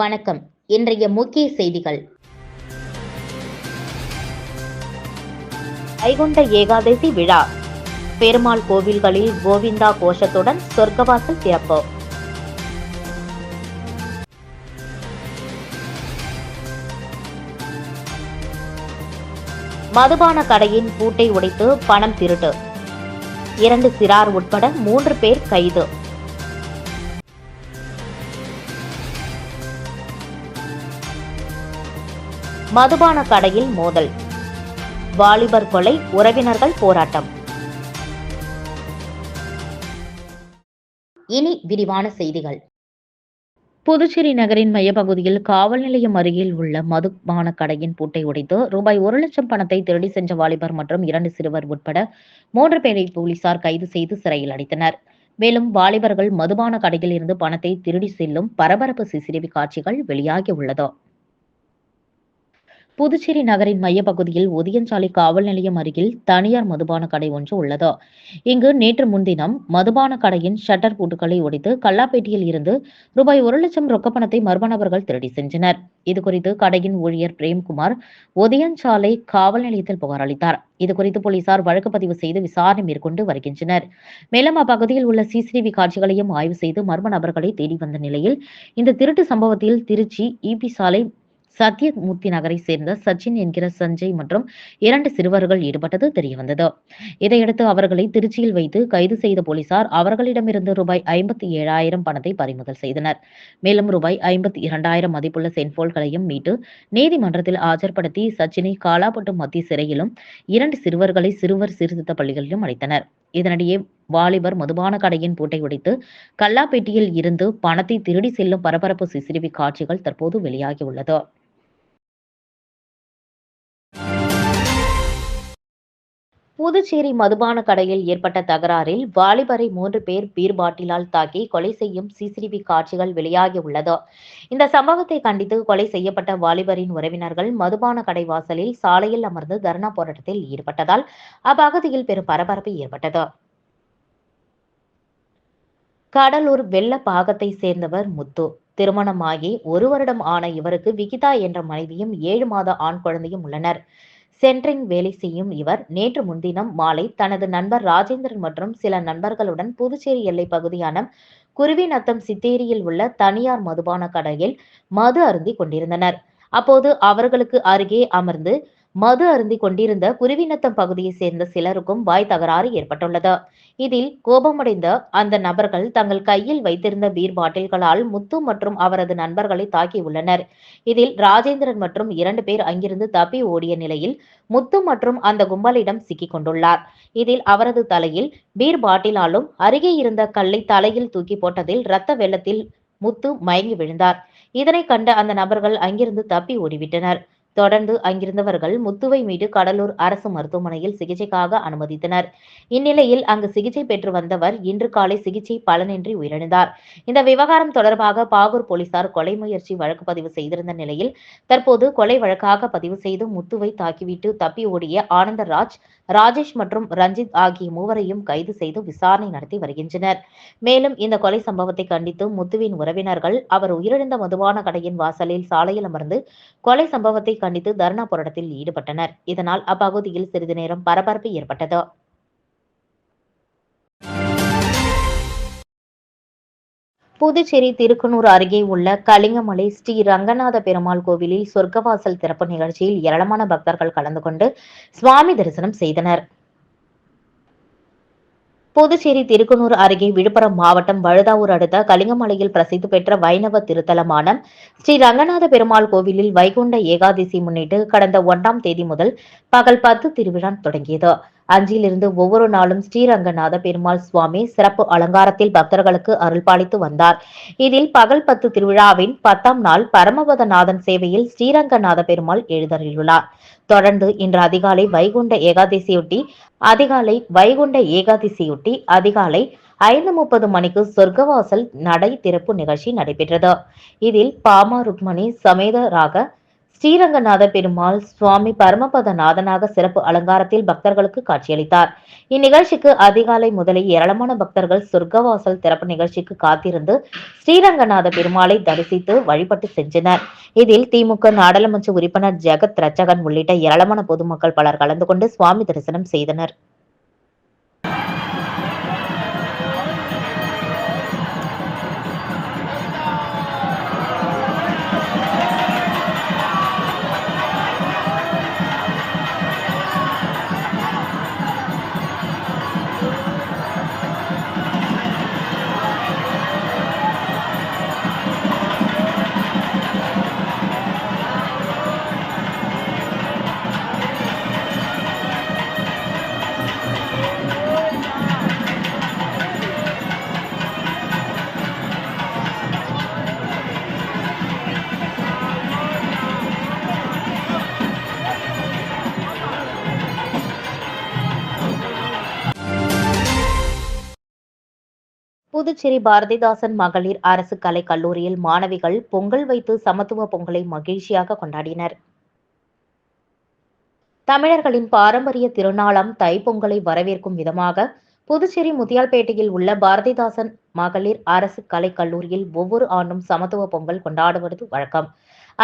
வணக்கம். இன்றைய முக்கிய செய்திகள். வைகுண்ட ஏகாதசி விழா. பெருமாள் கோவில்களில் கோவிந்தா கோஷத்துடன் சொர்க்கவாசல் திறப்பு. மதுபான கடையின் பூட்டை உடைத்து பணம் திருட்டு. இரண்டு சிறார் உட்பட மூன்று பேர் கைது. மதுபான கடையில் மோதல். வாலிபர் கொலை உறவினர்கள் போராட்டம். இனி விரிவான செய்திகள். புதுச்சேரி நகரின் மையப்பகுதியில் காவல் நிலையம் அருகில் உள்ள மதுபான கடையின் பூட்டை உடைத்து ரூபாய் ஒரு லட்சம் பணத்தை திருடி சென்ற வாலிபர் மற்றும் இரண்டு சிறுவர் உட்பட மூன்று பேரை போலீசார் கைது செய்து சிறையில் அடைத்தனர். மேலும் வாலிபர்கள் மதுபான கடையில் இருந்து பணத்தை திருடி செல்லும் பரபரப்பு சிசிடிவி காட்சிகள் வெளியாகி உள்ளது. புதுச்சேரி நகரின் மையப்பகுதியில் ஒதியஞ்சாலை காவல் நிலையம் அருகில் தனியார் மதுபான கடை ஒன்று உள்ளது. இங்கு நேற்று முன்தினம் மதுபான கடையின் ஷட்டர் பூட்டுகளை ஒடித்து கல்லாப்பேட்டியில் இருந்து ரூபாய் ஒரு லட்சம் ரொக்க பணத்தை மர்ம நபர்கள் திருடி சென்றனர். இதுகுறித்து கடையின் ஊழியர் பிரேம்குமார் ஒதியஞ்சாலை காவல் நிலையத்தில் புகார் அளித்தார். இதுகுறித்து போலீசார் வழக்கு பதிவு செய்து விசாரணை மேற்கொண்டு வருகின்றனர். மேலும் அப்பகுதியில் உள்ள சிசிடிவி காட்சிகளையும் ஆய்வு செய்து மர்ம நபர்களை தேடி வந்த நிலையில் இந்த திருட்டு சம்பவத்தில் திருச்சி இபி சாலை சத்யமூர்த்தி நகரை சேர்ந்த சச்சின் என்கிற சஞ்சய் மற்றும் இரண்டு சிறுவர்கள் ஈடுபட்டது தெரியவந்தது. இதையடுத்து அவர்களை திருச்சியில் வைத்து கைது செய்த போலீசார் அவர்களிடமிருந்து ரூபாய் ஐம்பத்தி ஏழாயிரம் பணத்தை பறிமுதல் செய்தனர். மேலும் ரூபாய் ஐம்பத்தி இரண்டாயிரம் மதிப்புள்ள செல்போன்களையும் மீட்டு நீதிமன்றத்தில் ஆஜர்படுத்தி சச்சினை காலாப்பட்டு மத்திய சிறையிலும் இரண்டு சிறுவர்களை சிறுவர் சீர்திருத்த பள்ளிகளிலும் அடைத்தனர். இதனிடையே வாலிபர் மதுபான கடையின் பூட்டை உடைத்து கல்லாப்பேட்டியில் இருந்து பணத்தை திருடி செல்லும் பரபரப்பு சிசிடிவி காட்சிகள் தற்போது வெளியாகியுள்ளது. புதுச்சேரி மதுபான கடையில் ஏற்பட்ட தகராறில் வாலிபரை மூன்று பேர் பீர் பாட்டிலால் தாக்கி கொலை செய்யும் சிசிடிவி காட்சிகள் வெளியாகியுள்ளது இந்த சம்பவத்தை கண்டித்து கொலை செய்யப்பட்ட வாலிபரின் உறவினர்கள் மதுபான கடை வாசலில் சாலையில் அமர்ந்து தர்ணா போராட்டத்தில் ஈடுபட்டதால் அப்பகுதியில் பெரும் பரபரப்பு ஏற்பட்டது. கடலூர் வெள்ள பாகத்தை சேர்ந்தவர் முத்து. திருமணமாகி ஒரு வருடம் ஆன இவருக்கு விகிதா என்ற மனைவியும் ஏழு மாத ஆண் குழந்தையும் உள்ளனர். சென்ட்ரிங் வேலை செய்யும் இவர். நேற்று முன்தினம் மாலை தனது நண்பர் ராஜேந்திரன் மற்றும் சில நண்பர்களுடன் புதுச்சேரி எல்லை பகுதியான குருவிநத்தம் சித்தேரியில் உள்ள தனியார் மதுபான கடையில் மது அருந்தி கொண்டிருந்தனர். அப்போது அவர்களுக்கு அருகே அமர்ந்து மது அருந்தி கொண்டிருந்த குருவிநத்தம் பகுதியை சேர்ந்த சிலருக்கும் வாய் தகராறு ஏற்பட்டுள்ளது. இதில் கோபமடைந்த அந்த நபர்கள் தங்கள் கையில் வைத்திருந்த பீர் பாட்டில்களால் முத்து மற்றும் அவரது நண்பர்களை தாக்கியுள்ளனர் இதில் ராஜேந்திரன் மற்றும் இரண்டு பேர் அங்கிருந்து தப்பி ஓடிய நிலையில் முத்து மற்றும் அந்த கும்பலிடம் சிக்கிக் கொண்டுள்ளார். இதில் அவரது தலையில் பீர் பாட்டிலாலும் அருகே இருந்த கல்லை தலையில் தூக்கி போட்டதில் இரத்த வெள்ளத்தில் முத்து மயங்கி விழுந்தார். இதனை கண்ட அந்த நபர்கள் அங்கிருந்து தப்பி ஓடிவிட்டனர். தொடர்ந்து அங்கிருந்தவர்கள் முத்துவை மீது கடலூர் அரசு மருத்துவமனையில் சிகிச்சைக்காக அனுமதித்தனர். இந்நிலையில் அங்கு சிகிச்சை பெற்று வந்தவர் இன்று காலை சிகிச்சை பலனின்றி உயிரிழந்தார். இந்த விவகாரம் தொடர்பாக பாகூர் போலீசார் கொலை முயற்சி வழக்கு பதிவு செய்திருந்த நிலையில் தற்போது கொலை வழக்காக பதிவு செய்து முத்துவை தாக்கிவிட்டு தப்பி ஓடிய ஆனந்தராஜ் ராஜேஷ் மற்றும் ரஞ்சித் ஆகிய மூவரையும் கைது செய்து விசாரணை நடத்தி வருகின்றனர். மேலும் இந்த கொலை சம்பவத்தை கண்டித்து முத்துவின் உறவினர்கள் அவர் உயிரிழந்த மதுவான கடையின் வாசலில் சாலையில் அமர்ந்து கொலை சம்பவத்தை கண்டித்து தர்ணா போராட்டத்தில் ஈடுபட்டனர். இதனால் அப்பகுதியில் சிறிது நேரம் பரபரப்பு ஏற்பட்டது. புதுச்சேரி திருக்குனூர் அருகே உள்ள கலிங்கமலை ஸ்ரீ ரங்கநாத பெருமாள் கோவிலில் சொர்க்கவாசல் திறப்பு நிகழ்ச்சியில் ஏராளமான பக்தர்கள் கலந்து கொண்டு சுவாமி தரிசனம் செய்தனர். புதுச்சேரி திருக்குனூர் அருகே விழுப்புரம் மாவட்டம் வழுதாவூர் அடுத்த கலிங்கமலையில் பிரசித்தி பெற்ற வைணவ திருத்தலமான ஸ்ரீ ரங்கநாத பெருமாள் கோவிலில் வைகுண்ட ஏகாதசி முன்னிட்டு கடந்த ஒன்றாம் தேதி முதல் பகல் பத்து திருவிழா தொடங்கியது. அஞ்சிலிருந்து ஒவ்வொரு நாளும் ஸ்ரீரங்கநாத பெருமாள் சுவாமி சிறப்பு அலங்காரத்தில் பக்தர்களுக்கு அருள்பாலித்து வந்தார். இதில் பகல் பத்து திருவிழாவின் பத்தாம் நாள் பரமபதநாதன் சேவையில் ஸ்ரீரங்கநாத பெருமாள் எழுதறியுள்ளார் தொடர்ந்து இன்று அதிகாலை வைகுண்ட ஏகாதசியொட்டி அதிகாலை வைகுண்ட ஏகாதசியொட்டி அதிகாலை ஐந்து முப்பது மணிக்கு சொர்க்கவாசல் நடை திறப்பு நிகழ்ச்சி நடைபெற்றது. இதில் பாமா ருக்மணி சமேதராக ஸ்ரீரங்கநாத பெருமாள் சுவாமி பரமபத நாதனாக சிறப்பு அலங்காரத்தில் பக்தர்களுக்கு காட்சியளித்தார். இந்நிகழ்ச்சிக்கு அதிகாலை முதலே ஏராளமான பக்தர்கள் சொர்க்கவாசல் திறப்பு நிகழ்ச்சிக்கு காத்திருந்து ஸ்ரீரங்கநாத பெருமாளை தரிசித்து வழிபட்டு சென்றனர். இதில் திமுக நாடாளுமன்ற உறுப்பினர் ஜெகத் ரச்சகன் உள்ளிட்ட ஏராளமான பொதுமக்கள் பலர் கலந்து கொண்டு சுவாமி தரிசனம் செய்தனர். புதுச்சேரி பாரதிதாசன் மகளிர் அரசு கலை கல்லூரியில் மாணவிகள் பொங்கல் வைத்து சமத்துவ பொங்கலை மகிழ்ச்சியாக கொண்டாடினர். தமிழர்களின் பாரம்பரிய திருநாளாம் தைப்பொங்கலை வரவேற்கும் விதமாக புதுச்சேரி முத்தியால்பேட்டையில் உள்ள பாரதிதாசன் மகளிர் அரசு கலை கல்லூரியில் ஒவ்வொரு ஆண்டும் சமத்துவ பொங்கல் கொண்டாடுவது வழக்கம்.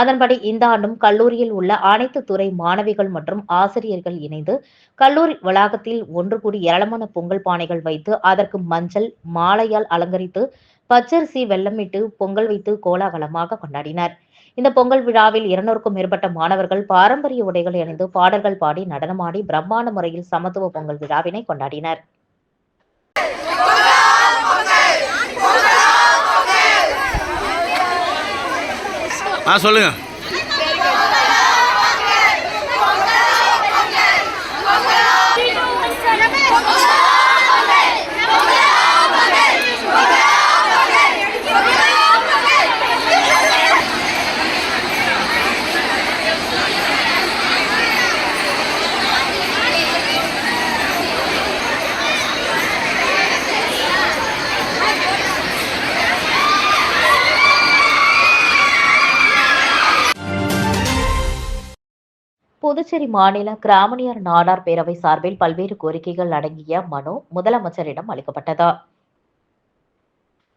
அதன்படி இந்த ஆண்டும் கல்லூரியில் உள்ள அனைத்து துறை மாணவிகள் மற்றும் ஆசிரியர்கள் இணைந்து கல்லூரி வளாகத்தில் ஒன்று கூடி ஏராளமான பொங்கல் பானைகள் வைத்து அதற்கு மஞ்சள் மாலையால் அலங்கரித்து பச்சரிசி வெள்ளமிட்டு பொங்கல் வைத்து கோலாகலமாக கொண்டாடினர். இந்த பொங்கல் விழாவில் இருநூறுக்கும் மேற்பட்ட மாணவர்கள் பாரம்பரிய உடைகளை அணிந்து பாடல்கள் பாடி நடனமாடி பிரம்மாண்ட முறையில் சமத்துவ பொங்கல் விழாவினை கொண்டாடினர். ஆ சொல்லுங்கள் புதுச்சேரி மாநில கிராமணியர் நாடார் பேரவை சார்பில் பல்வேறு கோரிக்கைகள் அடங்கிய மனு முதலமைச்சரிடம் அளிக்கப்பட்டது.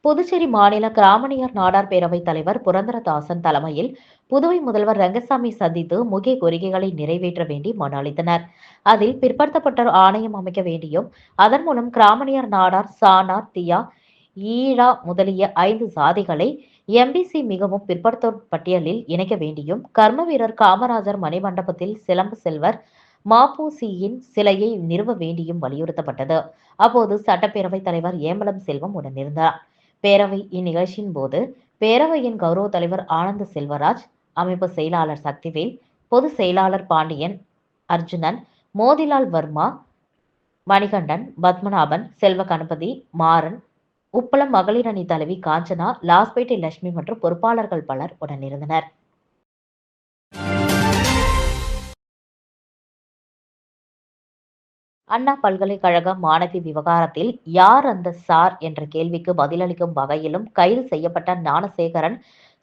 புதுச்சேரி மாநில கிராமணியர் நாடார் பேரவைத் தலைவர் புரந்தரதாசன் தலைமையில் புதுவை முதல்வர் ரங்கசாமி சந்தித்து முக்கிய கோரிக்கைகளை நிறைவேற்ற வேண்டி மனு அளித்தனர். அதில் பிற்படுத்தப்பட்டோர் ஆணையம் அமைக்க வேண்டியும் அதன் மூலம் கிராமணியர் நாடார் சானார் தியா ஈழா முதலிய ஐந்து சாதிகளை எம்பிசி மிகவும் பிற்படுத்தோர் பட்டியலில் இணைக்க வேண்டியும் கர்ம வீரர் காமராஜர் மணிமண்டபத்தில் சிலம்பு செல்வர் மாபூசியின் சிலையை நிறுவ வேண்டியும் வலியுறுத்தப்பட்டது. அப்போது சட்டப்பேரவைத் தலைவர் ஏம்பலம் செல்வம் உடனிருந்தார். பேரவை இந்நிகழ்ச்சியின் போது பேரவையின் கௌரவ தலைவர் ஆனந்த செல்வராஜ் அமைப்பு செயலாளர் சக்திவேல் பொதுச் செயலாளர் பாண்டியன் அர்ஜுனன் மோதிலால் வர்மா மணிகண்டன் பத்மநாபன் செல்வ கணபதி மாறன் உப்பளம் மகளிர் அணி தலைவி காஞ்சனா லாஸ்பேட்டை லட்சுமி மற்றும் பொறுப்பாளர்கள் பலர் உடனிருந்தனர் அண்ணா பல்கலைக்கழக மாணவி விவகாரத்தில் யார் அந்த சார் என்ற கேள்விக்கு பதிலளிக்கும் வகையிலும் கைது செய்யப்பட்ட ஞானசேகரன்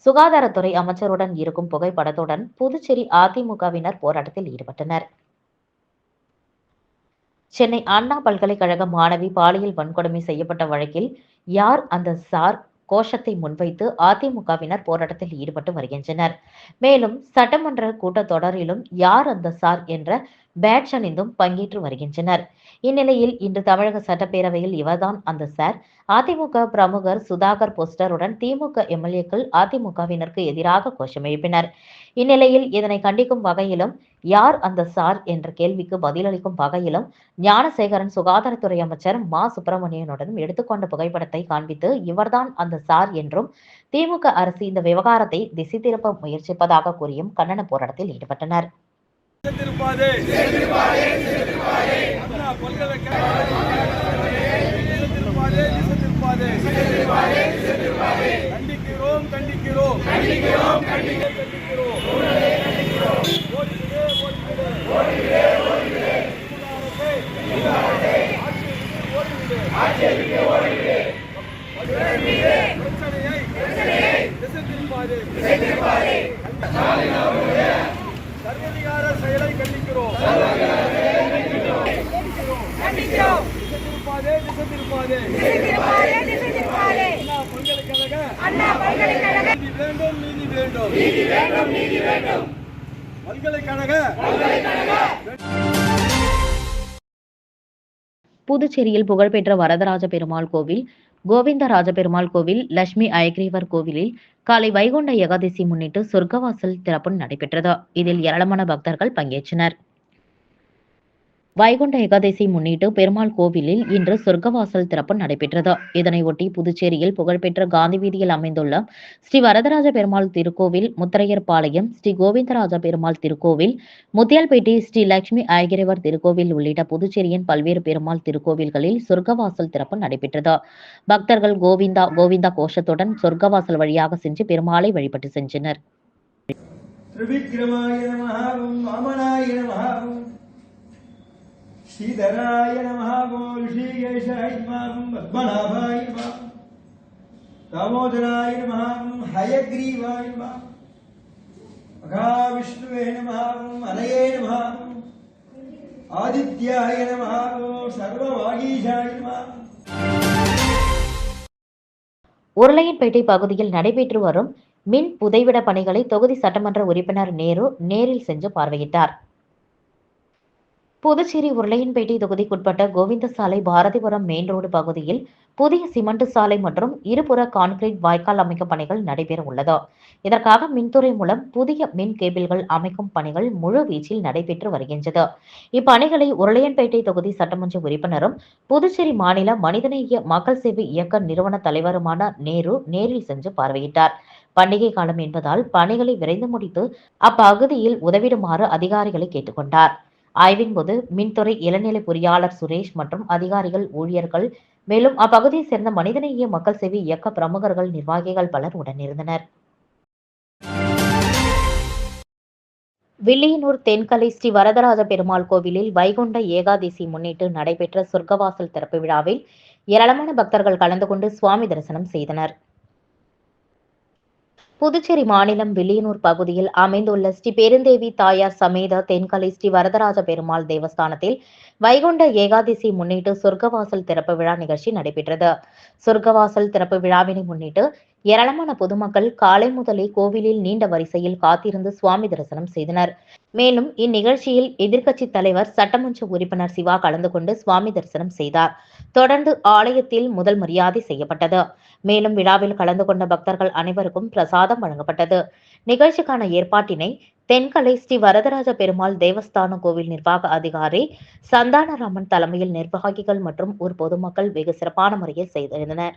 சுகாதாரத்துறை அமைச்சருடன் இருக்கும் புகைப்படத்துடன் புதுச்சேரி அதிமுகவினர் போராட்டத்தில் ஈடுபட்டனர். சென்னை அண்ணா பல்கலைக்கழக மாணவி பாலியல் வன்கொடுமை செய்யப்பட்ட வழக்கில் யார் அந்த சார் கோஷத்தை முன்வைத்து அதிமுகவினர் போராட்டத்தில் ஈடுபட்டு வருகின்றனர். மேலும் சட்டமன்ற கூட்டத்தொடரிலும் யார் அந்த சார் என்ற பேட்ச் அணிந்தும் பங்கேற்று வருகின்றனர். இந்நிலையில் இன்று தமிழக சட்டப்பேரவையில் இவர்தான் அந்த சார். அதிமுக பிரமுகர் சுதாகர் போஸ்டருடன் திமுக எம்எல்ஏக்கள் அதிமுகவினருக்கு எதிராக கோஷம் எழுப்பினர். இந்நிலையில் இதனை கண்டிக்கும் வகையிலும் யார் அந்த சார் என்ற கேள்விக்கு பதிலளிக்கும் வகையிலும் ஞானசேகரன் சுகாதாரத்துறை அமைச்சர் மா சுப்பிரமணியனுடன் எடுத்துக்கொண்ட புகைப்படத்தை காண்பித்து இவர்தான் அந்த சார் என்றும் திமுக அரசு இந்த விவகாரத்தை திசை திருப்ப முயற்சிப்பதாக கூறியும் கண்டன போராட்டத்தில் ஈடுபட்டனர். கண்டிக்கிறோம் கண்டிக்கிறோம். கண்டிக்கிறோம் கண்டிக்கிறோம் ஓடிவிடு ஓடிவிடு திமுக அரசே, ஆட்சியை விட்டு ஓடிவிடு பிரச்சனையை திசை திருப்பாதே சர்வதிகார செயலை கண்டிக்கிறோம் திசை திருப்பாதே திசை திருப்பாதே அண்ணா பல்கலைக்கழக நீதி வேண்டும் நீதி வேண்டும். பல்கலைக்கழக. புதுச்சேரியில் புகழ்பெற்ற வரதராஜ பெருமாள் கோவில் கோவிந்தராஜ பெருமாள் கோவில் லட்சுமி அயக்ரீவர் கோவிலில் காலை வைகுண்ட ஏகாதசி முன்னிட்டு சொர்க்கவாசல் திறப்பு நடைபெற்றது. இதில் ஏராளமான பக்தர்கள் பங்கேற்றனர். வைகுண்ட ஏகாதசி முன்னிட்டு பெருமாள் கோவிலில் இன்று சொர்க்கவாசல் திறப்பு நடைபெற்றது. இதனையொட்டி புதுச்சேரியில் புகழ்பெற்ற காந்தி வீதியில் அமைந்துள்ள ஸ்ரீ வரதராஜ பெருமாள் திருக்கோவில் முத்தரையர்பாளையம் ஸ்ரீ கோவிந்தராஜ பெருமாள் திருக்கோவில் முத்தியால்பேட்டை ஸ்ரீ லட்சுமி அயகிரவர் திருக்கோவில் உள்ளிட்ட புதுச்சேரியின் பல்வேறு பெருமாள் திருக்கோவில்களில் சொர்க்கவாசல் திறப்பு நடைபெற்றது. பக்தர்கள் கோவிந்தா கோவிந்தா கோஷத்துடன் சொர்க்கவாசல் வழியாக சென்று பெருமாளை வழிபட்டு சென்றனர். ஸ்ரீதராய நமகோஷீகேஷாயிமாகும் பத்மநாபாயிமா தாமோதராய நமகாகும் ஹயக்ரீவாயிமா மகாவிஷ்ணுவே நமகாகும் அனையே நமகாகும் ஆதித்யாய நமகாகும் சர்வவாகீஷாயிமா உருளையன்பேட்டை பகுதியில் நடைபெற்று வரும் மின் புதைவிட பணிகளை தொகுதி சட்டமன்ற உறுப்பினர் நேரு நேரில் சென்று பார்வையிட்டார். புதுச்சேரி உருளையன்பேட்டை தொகுதிக்குட்பட்ட கோவிந்தசாலை பாரதிபுரம் மெயின் ரோடு பகுதியில் புதிய சிமெண்ட் சாலை மற்றும் இருபுற கான்கிரீட் வாய்க்கால் அமைக்கும் பணிகள் நடைபெற உள்ளது. இதற்காக மின்துறை மூலம் புதிய மின் கேபிள்கள் அமைக்கும் பணிகள் முழு வீச்சில் நடைபெற்று வருகின்றது. இப்பணிகளை உருளையன்பேட்டை தொகுதி சட்டமன்ற உறுப்பினரும் புதுச்சேரி மாநில மனிதநேய மக்கள் சேவை இயக்க நிறுவன தலைவருமான நேரு நேரில் சென்று பார்வையிட்டார். பண்டிகை காலம் என்பதால் பணிகளை விரைந்து முடித்து அப்பகுதியில் உதவிடுமாறு அதிகாரிகளை கேட்டுக்கொண்டார். ஆய்வின் போது மின்துறை இளநிலை பொறியாளர் சுரேஷ் மற்றும் அதிகாரிகள் ஊழியர்கள் மேலும் அப்பகுதியைச் சேர்ந்த மனிதநேய மக்கள் சேவை இயக்க பிரமுகர்கள் நிர்வாகிகள் பலர் உடனிருந்தனர். வில்லியனூர் தென்கலை ஸ்ரீ வரதராஜ பெருமாள் கோவிலில் வைகுண்ட ஏகாதசி முன்னிட்டு நடைபெற்ற சொர்க்கவாசல் திறப்பு விழாவில் ஏராளமான பக்தர்கள் கலந்து கொண்டு சுவாமி தரிசனம் செய்தனர். புதுச்சேரி மாநிலம் வில்லியனூர் பகுதியில் அமைந்துள்ள ஸ்ரீ பெருந்தேவி தாயார் சமேத தென்கலை ஸ்ரீ வரதராஜ பெருமாள் தேவஸ்தானத்தில் வைகுண்ட ஏகாதசி முன்னிட்டு சொர்க்கவாசல் திறப்பு விழா நிகழ்ச்சி நடைபெற்றது. சொர்க்கவாசல் திறப்பு விழாவினை முன்னிட்டு ஏராளமான பொதுமக்கள் காலை முதலே கோவிலில் நீண்ட வரிசையில் காத்திருந்து சுவாமி தரிசனம் செய்தனர். மேலும் இந்நிகழ்ச்சியில் எதிர்க்கட்சித் தலைவர் சட்டமன்ற உறுப்பினர் சிவா கலந்து கொண்டு சுவாமி தரிசனம் செய்தார். தொடர்ந்து ஆலயத்தில் முதல் மரியாதை செய்யப்பட்டது. மேலும் விழாவில் கலந்து கொண்ட பக்தர்கள் அனைவருக்கும் பிரசாதம் வழங்கப்பட்டது. நிகழ்ச்சிக்கான ஏற்பாட்டினை தென்கலை ஸ்ரீ வரதராஜ பெருமாள் தேவஸ்தான கோவில் நிர்வாக அதிகாரி சந்தானராமன் தலைமையில் நிர்வாகிகள் மற்றும் ஊர் பொதுமக்கள் வெகு சிறப்பான முறையில் செய்திருந்தனர்.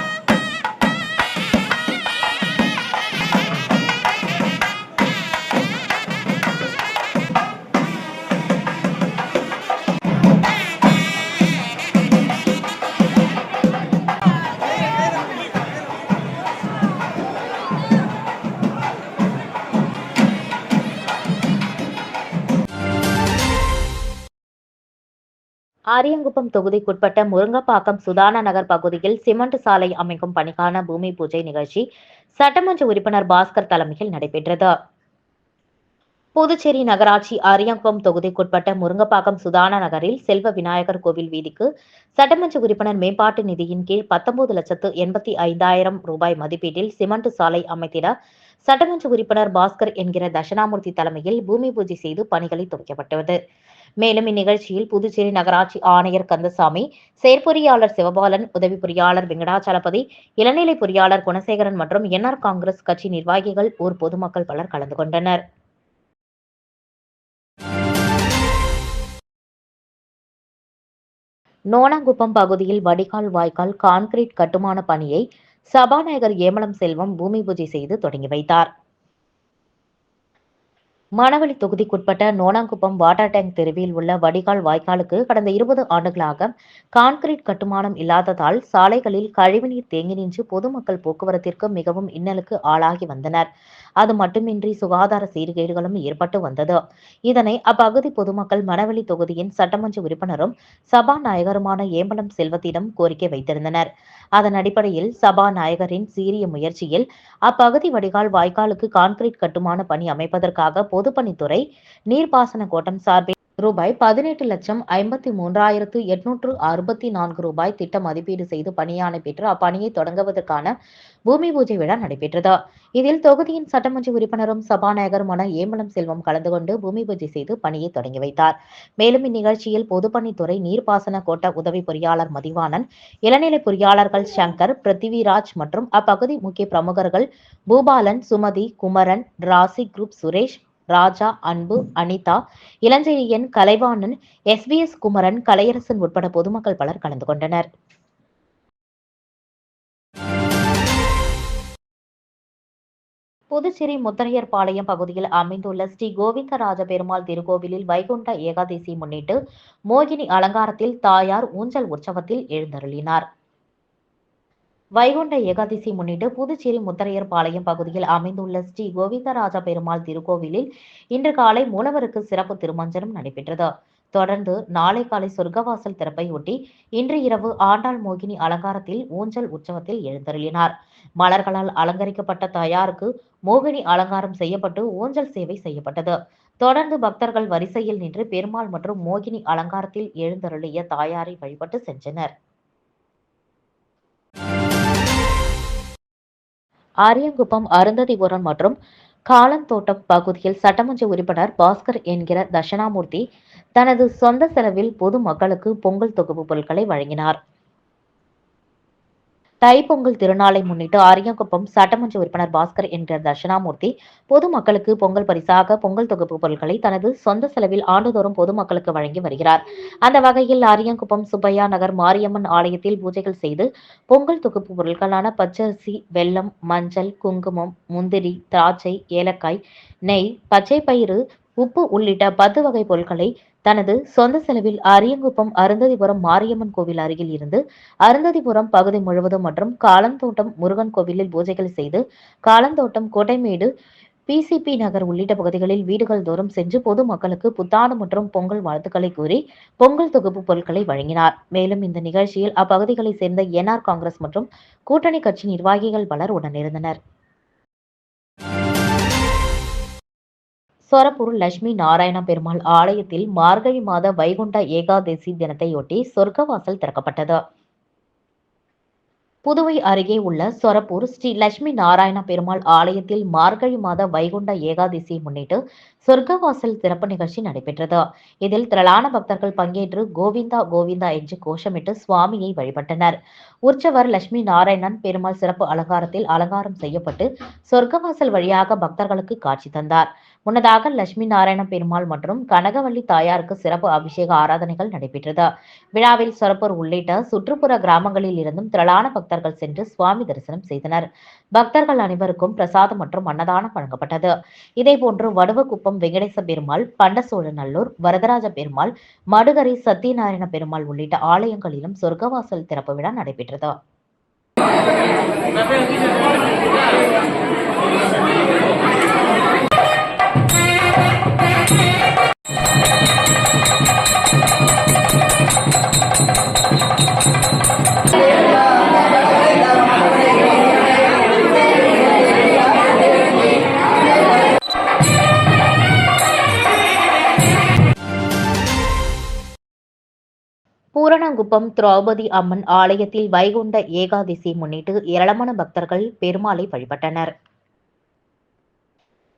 ஆரியங்குப்பம் தொகுதிக்குட்பட்ட முருங்கப்பாக்கம் சுதான நகர் பகுதியில் சிமெண்ட் சாலை அமைக்கும் பணிக்கான பூமி பூஜை நிகழ்ச்சி சட்டமன்ற உறுப்பினர் பாஸ்கர் தலைமையில் நடைபெற்றது. புதுச்சேரி நகராட்சி ஆரியங்குப்பம் தொகுதிக்குட்பட்ட முருங்கப்பாக்கம் சுதான நகரில் செல்வ விநாயகர் கோவில் வீதிக்கு சட்டமன்ற உறுப்பினர் மேம்பாட்டு நிதியின் கீழ் பத்தொன்பது லட்சத்து எண்பத்தி ஐந்தாயிரம் ரூபாய் மதிப்பீட்டில் சிமெண்ட் சாலை அமைத்திட சட்டமன்ற உறுப்பினர் பாஸ்கர் என்கிற தட்சணாமூர்த்தி தலைமையில் பூமி பூஜை செய்து பணிகளை துவக்கப்பட்டது. மேலும் இந்நிகழ்ச்சியில் புதுச்சேரி நகராட்சி ஆணையர் கந்தசாமி செயற்பொறியாளர் சிவபாலன் உதவி பொறியாளர் வெங்கடாச்சலபதி இளநிலை பொறியாளர் குணசேகரன் மற்றும் என்ஆர் காங்கிரஸ் கட்சி நிர்வாகிகள் ஊர் பொதுமக்கள் பலர் கலந்து கொண்டனர். நோனாங்குப்பம் பகுதியில் வடிகால் வாய்க்கால் கான்கிரீட் கட்டுமான பணியை சபாநாயகர் ஏமலம் செல்வம் பூமி பூஜை செய்து தொடங்கி வைத்தார். மணவெளி தொகுதிக்குட்பட்ட நோனாங்குப்பம் வாட்டர் டேங்க் தெருவில் உள்ள வடிகால் வாய்க்காலுக்கு கடந்த இருபது ஆண்டுகளாக கான்கிரீட் கட்டுமானம் இல்லாததால் சாலைகளில் கழிவுநீர் தேங்கி நின்று பொதுமக்கள் போக்குவரத்திற்கு மிகவும் இன்னலுக்கு ஆளாகி வந்தனர். அது மட்டுமின்றி சுகாதார சீர்கேடுகளும் ஏற்பட்டு வந்தது. இதனை அப்பகுதி பொதுமக்கள் மணவெளி தொகுதியின் சட்டமன்ற உறுப்பினரும் சபாநாயகருமான ஏம்பலம் செல்வத்திடம் கோரிக்கை வைத்திருந்தனர். அதன் அடிப்படையில் சபாநாயகரின் சீரிய முயற்சியில் அப்பகுதி வடிகால் வாய்க்காலுக்கு கான்கிரீட் கட்டுமான பணி அமைப்பதற்காக பொதுப்பணித்துறை நீர்ப்பாசன கோட்டம் சார்பில் ரூபாய் பதினெட்டு லட்சம் ஐம்பத்தி மூன்றாயிரத்து எட்நூற்று அறுபத்தி நான்கு ரூபாய் திட்ட மதிப்பீடு செய்து பணியாணை பெற்று அப்பணியை தொடங்குவதற்கான பூமி பூஜை விழா நடைபெற்றது. இதில் தொகுதியின் சட்டமன்ற உறுப்பினரும் சபாநாயகருமான ஏம்பலம் செல்வம் கலந்து கொண்டு பூமி பூஜை செய்து பணியை தொடங்கி வைத்தார். மேலும் இந்நிகழ்ச்சியில் பொதுப்பணித்துறை நீர்ப்பாசன கோட்ட உதவி பொறியாளர் மதிவாணன் இளநிலை பொறியாளர்கள் சங்கர் பிருத்திவிராஜ் மற்றும் அப்பகுதி முக்கிய பிரமுகர்கள் பூபாலன் சுமதி குமரன் ராசி குரூப் சுரேஷ் ராஜா அன்பு அனிதா இளஞ்செழியன் கலைவாணன் எஸ்பிஎஸ் குமரன் கலையரசன் உட்பட பொதுமக்கள் பலர் கலந்து கொண்டனர். புதுச்சேரி முத்தரையர் பாளையம் பகுதியில் அமைந்துள்ள ஸ்ரீ கோவிந்த ராஜபெருமாள் திருக்கோவிலில் வைகுண்ட ஏகாதசி முன்னிட்டு மோகினி அலங்காரத்தில் தாயார் ஊஞ்சல் உற்சவத்தில் எழுந்தருளினார். வைகுண்ட ஏகாதசி முன்னிட்டு புதுச்சேரி முத்தரையர் பாளையம் பகுதியில் அமைந்துள்ள ஸ்ரீ கோவிந்தராஜ பெருமாள் திருக்கோவிலில் இன்று காலை மூலவருக்கு சிறப்பு திருமஞ்சனம் நடைபெற்றது. தொடர்ந்து நாளை காலை சொர்க்கவாசல் திறப்பையொட்டி இன்று இரவு ஆண்டாள் மோகினி அலங்காரத்தில் ஊஞ்சல் உற்சவத்தில் எழுந்தருளினார். மலர்களால் அலங்கரிக்கப்பட்ட தாயாருக்கு மோகினி அலங்காரம் செய்யப்பட்டு ஊஞ்சல் சேவை செய்யப்பட்டது. தொடர்ந்து பக்தர்கள் வரிசையில் நின்று பெருமாள் மற்றும் மோகினி அலங்காரத்தில் எழுந்தருளிய தாயாரை வழிபட்டு சென்றனர். ஆரியங்குப்பம் அருந்ததிபுரம் மற்றும் காலந்தோட்டம் பகுதியில் சட்டமன்ற உறுப்பினர் பாஸ்கர் என்கிற தட்சணாமூர்த்தி தனது சொந்த செலவில் பொதுமக்களுக்கு பொங்கல் தொகுப்பு பொருட்களை வழங்கினார். தைப்பொங்கல் திருநாளை முன்னிட்டு ஆரியங்குப்பம் சட்டமன்ற உறுப்பினர் பாஸ்கர் என்ற தர்ஷனாமூர்த்தி பொதுமக்களுக்கு பொங்கல் பரிசாக பொங்கல் தொகுப்பு பொருட்களை தனது சொந்த செலவில் ஆண்டுதோறும் பொதுமக்களுக்கு வழங்கி வருகிறார். அந்த வகையில் ஆரியங்குப்பம் சுப்பையா நகர் மாரியம்மன் ஆலயத்தில் பூஜைகள் செய்து பொங்கல் தொகுப்பு பொருட்களான பச்சரிசி வெல்லம் மஞ்சள் குங்குமம் முந்திரி திராட்சை ஏலக்காய் நெய் பச்சை பயிறு உப்பு உள்ளிட்ட பத்து வகை பொருட்களை தனது சொந்த செலவில் அரியங்குப்பம் அருந்ததிபுரம் மாரியம்மன் கோவில் அருகில் இருந்து அருந்ததிபுரம் பகுதி முழுவதும் மற்றும் காலந்தோட்டம் முருகன் கோவிலில் பூஜைகள் செய்து காலந்தோட்டம் கோட்டைமேடு பிசிபி நகர் உள்ளிட்ட பகுதிகளில் வீடுகள் தோறும் சென்று பொதுமக்களுக்கு புத்தாண்டு மற்றும் பொங்கல் வாழ்த்துக்களை கூறி பொங்கல் தொகுப்பு பொருட்களை வழங்கினார். மேலும் இந்த நிகழ்ச்சியில் அப்பகுதிகளைச் சேர்ந்த என்ஆர் காங்கிரஸ் மற்றும் கூட்டணி கட்சி நிர்வாகிகள் பலர் உடனிருந்தனர். சொரப்பூர் லட்சுமி நாராயண பெருமாள் ஆலயத்தில் மார்கழி மாத வைகுண்ட ஏகாதசி தினத்தையொட்டி சொர்க்கவாசல் திறக்கப்பட்டது. புதுவை அருகே உள்ள சொரப்பூர் ஸ்ரீ லட்சுமி நாராயண பெருமாள் ஆலயத்தில் மார்கழி மாத வைகுண்ட ஏகாதசியை முன்னிட்டு சொர்க்கவாசல் திறப்பு நிகழ்ச்சி நடைபெற்றது. இதில் திரளான பக்தர்கள் பங்கேற்று கோவிந்தா கோவிந்தா என்று கோஷமிட்டு சுவாமியை வழிபட்டனர். உற்சவர் லட்சுமி நாராயணன் பெருமாள் சிறப்பு அலங்காரத்தில் அலங்காரம் செய்யப்பட்டு சொர்க்கவாசல் வழியாக பக்தர்களுக்கு காட்சி தந்தார். முன்னதாக லட்சுமி நாராயண பெருமாள் மற்றும் கனகவள்ளி தாயாருக்கு சிறப்பு அபிஷேக ஆராதனைகள் நடைபெற்றது. விழாவில் சொரப்பூர் உள்ளிட்ட சுற்றுப்புற கிராமங்களில் இருந்தும் திரளான பக்தர்கள் சென்று சுவாமி தரிசனம் செய்தனர். பக்தர்கள் அனைவருக்கும் பிரசாதம் மற்றும் அன்னதானம் வழங்கப்பட்டது. இதேபோன்று வடுவக்குப்பம் வெங்கடேச பெருமாள் பண்டசோழநல்லூர் வரதராஜ பெருமாள் மடுகரை சத்தியநாராயண பெருமாள் உள்ளிட்ட ஆலயங்களிலும் சொர்க்கவாசல் திறப்பு விழா நடைபெற்றது. பூரணங்குப்பம் திரௌபதி அம்மன் ஆலயத்தில் வைகுண்ட ஏகாதசி முன்னிட்டு ஏராளமான பக்தர்கள் பெருமாளை வழிபட்டனர்.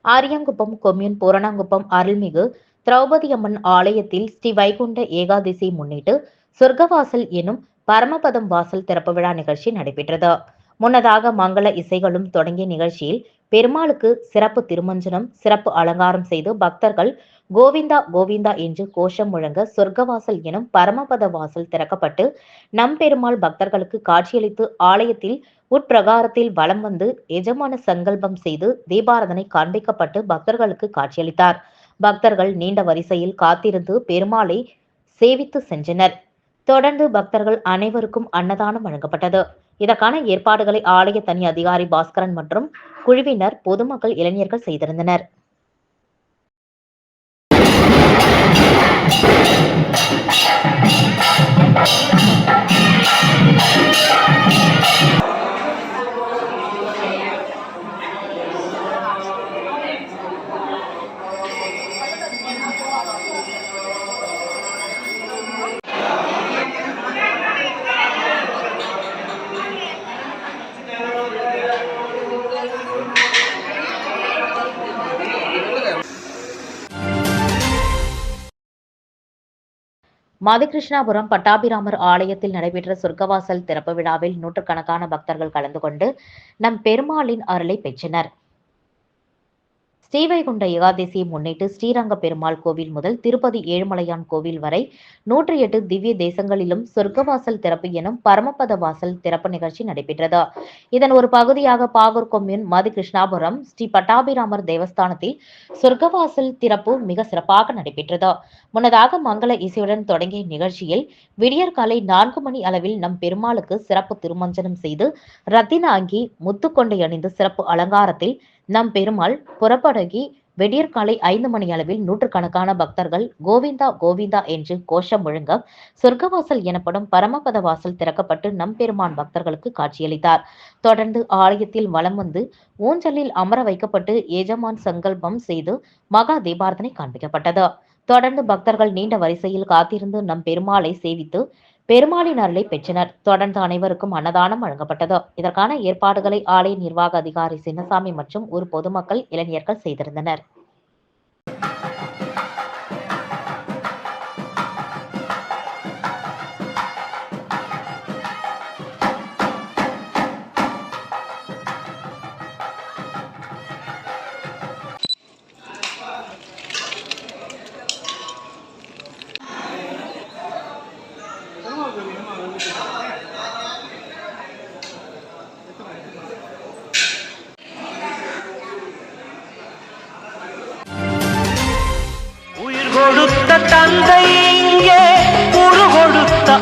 ஆரியங்குப்பம் கொம்யூன் பூரணங்குப்பம் அருள்மிகு திரௌபதி அம்மன் ஆலயத்தில் ஸ்ரீ வைகுண்ட ஏகாதசி முன்னிட்டு சொர்க்கவாசல் எனும் பரமபதம் வாசல் திறப்பு விழா நிகழ்ச்சி நடைபெற்றது. முன்னதாக மங்கள இசைகளும் தொடங்கிய நிகழ்ச்சியில் பெருமாளுக்கு சிறப்பு திருமஞ்சனம் சிறப்பு அலங்காரம் செய்து பக்தர்கள் கோவிந்தா கோவிந்தா என்று கோஷம் முழங்க சொர்க்கவாசல் எனும் பரமபத வாசல் திறக்கப்பட்டு நம்பெருமாள் பக்தர்களுக்கு காட்சியளித்து ஆலயத்தில் உட்பிரகாரத்தில் வலம் வந்து எஜமான சங்கல்பம் செய்து தீபாரதனை காண்பிக்கப்பட்டு பக்தர்களுக்கு காட்சியளித்தார். பக்தர்கள் நீண்ட வரிசையில் காத்திருந்து பெருமாளை சேவித்து சென்றனர். தொடர்ந்து பக்தர்கள் அனைவருக்கும் அன்னதானம் வழங்கப்பட்டது. இதற்கான ஏற்பாடுகளை ஆலய தனி அதிகாரி பாஸ்கரன் மற்றும் குழுவினர் பொதுமக்கள் இளைஞர்கள் செய்திருந்தனர். Thank you. மதுகிருஷ்ணாபுரம் பட்டாபிராமர் ஆலயத்தில் நடைபெற்ற சொர்க்கவாசல் திறப்பு விழாவில் நூற்றுக்கணக்கான பக்தர்கள் கலந்து கொண்டு நம் பெருமாளின் அருளை பெற்றனர். ஸ்ரீவைகுண்ட ஏகாதசியை முன்னிட்டு ஸ்ரீரங்க பெருமாள் கோவில் முதல் திருப்பதி ஏழுமலையான் கோவில் வரை நூற்றி எட்டு திவ்ய தேசங்களிலும் சொர்க்கவாசல் திறப்பு எனும் பரமபத வாசல் திறப்பு நிகழ்ச்சி நடைபெற்றது. இதன் ஒரு பகுதியாக பாகூர் கொம்யூன் மது கிருஷ்ணாபுரம் ஸ்ரீ பட்டாபிராமர் தேவஸ்தானத்தில் சொர்க்கவாசல் திறப்பு மிக சிறப்பாக நடைபெற்றது. முன்னதாக மங்கள இசையுடன் தொடங்கிய நிகழ்ச்சியில் விடியற்காலை நான்கு மணி அளவில் நம் பெருமாளுக்கு சிறப்பு திருமஞ்சனம் செய்து ரத்தின அங்கி முத்துக்கொண்டை அணிந்து சிறப்பு அலங்காரத்தில் நம் பெருமாள் புறப்படகி வெடியற்காலை ஐந்து மணி அளவில் நூற்றுக்கணக்கான பக்தர்கள் கோவிந்தா கோவிந்தா என்று கோஷம் முழங்க சொர்க்கவாசல் எனப்படும் பரமபத வாசல் திறக்கப்பட்டு நம் பெருமான் பக்தர்களுக்கு காட்சியளித்தார். தொடர்ந்து ஆலயத்தில் வலம் வந்து ஊஞ்சலில் அமர வைக்கப்பட்டு எஜமான் சங்கல்பம் செய்து மகா தீபார்த்தனை காண்பிக்கப்பட்டது. தொடர்ந்து பக்தர்கள் நீண்ட வரிசையில் காத்திருந்து நம் பெருமாளை சேவித்து பெருமாளின் அருளை பெற்றனர். தொடர்ந்து அனைவருக்கும் அன்னதானம் வழங்கப்பட்டது. இதற்கான ஏற்பாடுகளை ஆலய நிர்வாக அதிகாரி சின்னசாமி மற்றும் ஒரு பொதுமக்கள் இளைஞர்கள் செய்திருந்தனர்.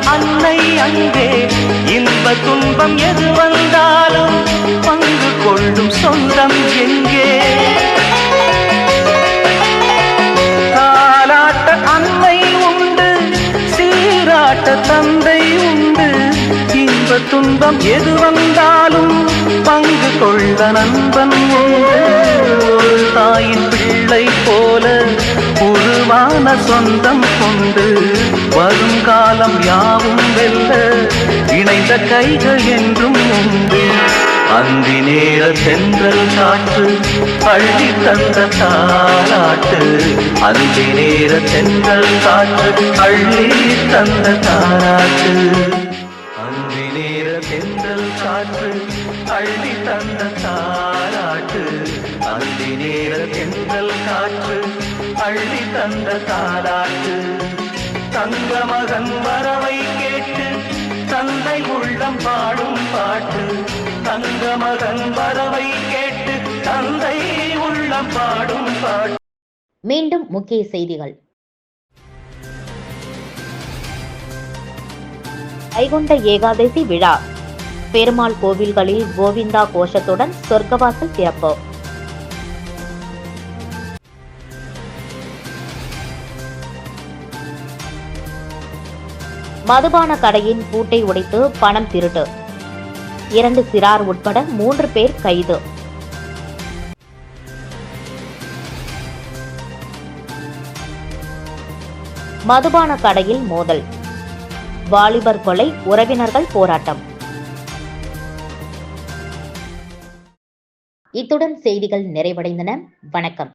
அன்னை அங்கே இன்ப துன்பம் எது வந்தாலும் பங்கு கொள்ளும் சொந்தம் எங்கே? துன்பம் எது வந்தாலும் பங்கு கொள்ள நண்பன் தாயின் பிள்ளை போல உருவான சொந்தம் கொண்டு வருங்காலம் யாவும் வெல்ல இணைந்த கைகள் என்றும் உண்டு. அந்தி நேர சென்றல் காற்று அள்ளி தந்த தாராட்டு அந்தி நேர சென்றல் காற்று அள்ளி தந்த தாராட்டு தந்த தாராட்டு தங்க மகன் வரவை கேட்டு தந்தை உள்ளம் பாடும் பாட்டு. தங்க மகன் வரவை கேட்டு தந்தை உள்ளம் பாடும் பாட்டு. மீண்டும் முக்கிய செய்திகள். வைகுண்ட ஏகாதசி விழா. பெருமாள் கோவில்களில் கோவிந்தா கோஷத்துடன் சொர்க்கவாசல் திறப்பு. மதுபான கடையின் பூட்டை உடைத்து பணம் திருட்டு. இரண்டு சிறார் உட்பட மூன்று பேர் கைது. மதுபான கடையில் மோதல். வாலிபர் கொலை உறவினர்கள் போராட்டம். இத்துடன் செய்திகள் நிறைவடைந்தன. வணக்கம்.